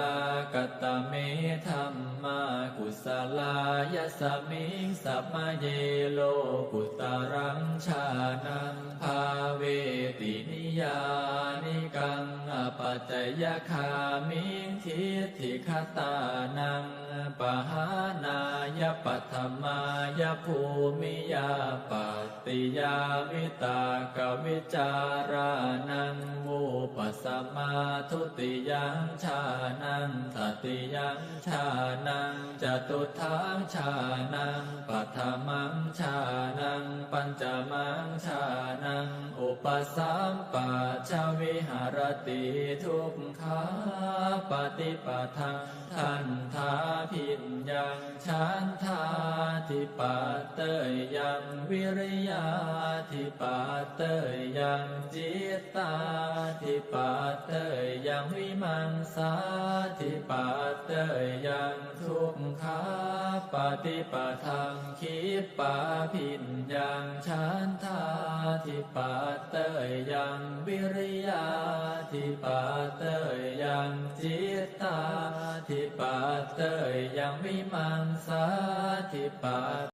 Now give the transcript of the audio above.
ลากตเมธรรมากุสลายสมิงสัมมาเยโลกุตรังชานังภาเวตินิยานิกังอปัจจยคามิงทิฏฐิคตานังปหานา ปัตถมายภูมิยาปัตติยาวิตากวิจารานังวูปสมมาทุติยังชานังตติยังชานังจตุทังชานังปัฏฐมังชานังปั ญจมังชานัง อุปสัมปัชชวิหารติทุกขาปฏิปทังทันทาพินยังชันทาทิปัตเตยยังวิริยาทิปัตเตยยังจิตตาทิปัตเตยยังวิมังสาทิปัตเตยยังทุกขา ปฏิปทังคิปาพินยังชันทาทิปัตเตยยังวิริยาทิปัตเตยยังจิตตาทิปัตเตยยังวิมังสาทิปัต